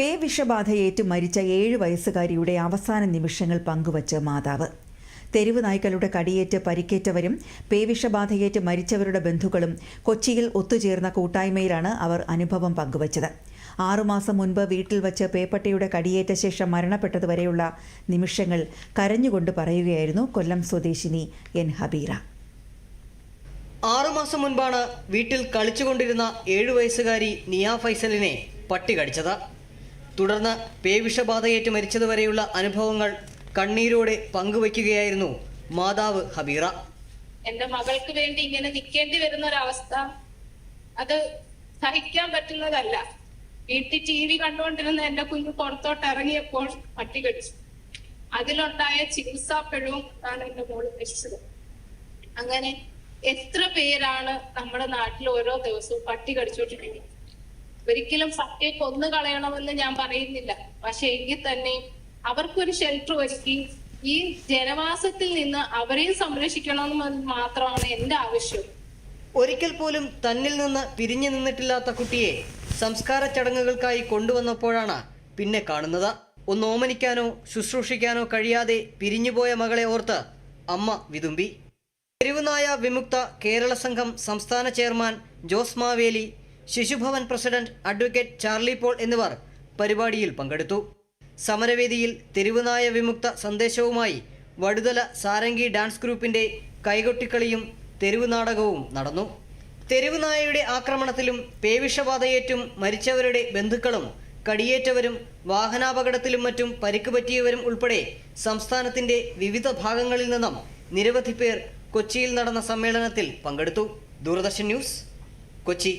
പേ വിഷബാധയേറ്റ് മരിച്ച ഏഴ് വയസ്സുകാരിയുടെ അവസാന നിമിഷങ്ങൾ പങ്കുവച്ച് മാതാവ്. തെരുവ് നായ്ക്കളുടെ കടിയേറ്റ് പരിക്കേറ്റവരും പേവിഷബാധയേറ്റ് മരിച്ചവരുടെ ബന്ധുക്കളും കൊച്ചിയിൽ ഒത്തുചേർന്ന കൂട്ടായ്മയിലാണ് അവർ അനുഭവം പങ്കുവച്ചത്. ആറുമാസം മുൻപ് വീട്ടിൽ വച്ച് പേപ്പട്ടയുടെ കടിയേറ്റ ശേഷം മരണപ്പെട്ടതുവരെയുള്ള നിമിഷങ്ങൾ കരഞ്ഞുകൊണ്ട് പറയുകയായിരുന്നു കൊല്ലം സ്വദേശിനി എൻ. ഹബീറ. ആറുമാസം മുൻപാണ് വീട്ടിൽ കളിച്ചുകൊണ്ടിരുന്ന ഏഴു വയസ്സുകാരി നിയ ഫൈസലിനെ പട്ടി കടിച്ചത്. തുടർന്ന് പേവിഷബാധയേറ്റ് മരിച്ചതുവരെയുള്ള അനുഭവങ്ങൾ കണ്ണീരോടെ പങ്കുവയ്ക്കുകയായിരുന്നു മാതാവ് ഹബീറ. എന്റെ മകൾക്ക് വേണ്ടി ഇങ്ങനെ നിൽക്കേണ്ടി വരുന്ന ഒരവസ്ഥ അത് സഹിക്കാൻ പറ്റുന്നതല്ല. വീട്ടിൽ ടി വി കണ്ടുകൊണ്ടിരുന്ന എന്റെ കുഞ്ഞ് പുറത്തോട്ട് ഇറങ്ങിയപ്പോൾ പട്ടി കടിച്ചു. അതിലുണ്ടായ ചികിത്സാ ആണ് എന്റെ മോൾ മരിച്ചത്. അങ്ങനെ എത്ര പേരാണ് നമ്മുടെ നാട്ടിൽ ഓരോ ദിവസവും പട്ടി കടിച്ചോണ്ടിരിക്കുന്നത് ഒരിക്കലും സത്യം കൊന്നു കളയണമെന്ന് ഞാൻ പറയുന്നില്ല. പക്ഷെ എങ്കിൽ തന്നെ അവർക്കൊരു ഷെൽട്ടർ ഒരുക്കി ഈ ജനവാസത്തിൽ നിന്ന് അവരെയും സംരക്ഷിക്കണമെന്ന് മാത്രമാണ് എന്റെ ആവശ്യം. ഒരിക്കൽ പോലും തന്നിൽ നിന്ന് പിരിഞ്ഞു നിന്നിട്ടില്ലാത്ത കുട്ടിയെ സംസ്കാര ചടങ്ങുകൾക്കായി കൊണ്ടുവന്നപ്പോഴാണ് പിന്നെ കാണുന്നത്. ഒന്ന് ഓമനിക്കാനോ ശുശ്രൂഷിക്കാനോ കഴിയാതെ പിരിഞ്ഞുപോയ മകളെ ഓർത്ത് അമ്മ വിതുമ്പി. തെരുവുനായ വിമുക്ത കേരള സംഘം സംസ്ഥാന chairman Jose Maveli Shishubhavan president advocate Charlie Paul എന്നിവർ പരിപാടിയിൽ പങ്കെടുത്തു. സമരവേദിയിൽ തെരുവുനായ വിമുക്ത സന്ദേശവുമായി വടുതല സാരംഗി ഡാൻസ് ഗ്രൂപ്പിന്റെ കൈകൊട്ടിക്കളിയും തെരുവ് നാടകവും നടന്നു. തെരുവുനായയുടെ ആക്രമണത്തിലും പേവിഷബാധയേറ്റും മരിച്ചവരുടെ ബന്ധുക്കളും കടിയേറ്റവരും വാഹനാപകടത്തിലും മറ്റും പരിക്ക് പറ്റിയവരും ഉൾപ്പെടെ സംസ്ഥാനത്തിന്റെ വിവിധ ഭാഗങ്ങളിൽ നിന്നും നിരവധി പേർ കൊച്ചിയിൽ നടന്ന സമ്മേളനത്തിൽ പങ്കെടുത്തു. ദൂരദർശൻ ന്യൂസ് കൊച്ചി.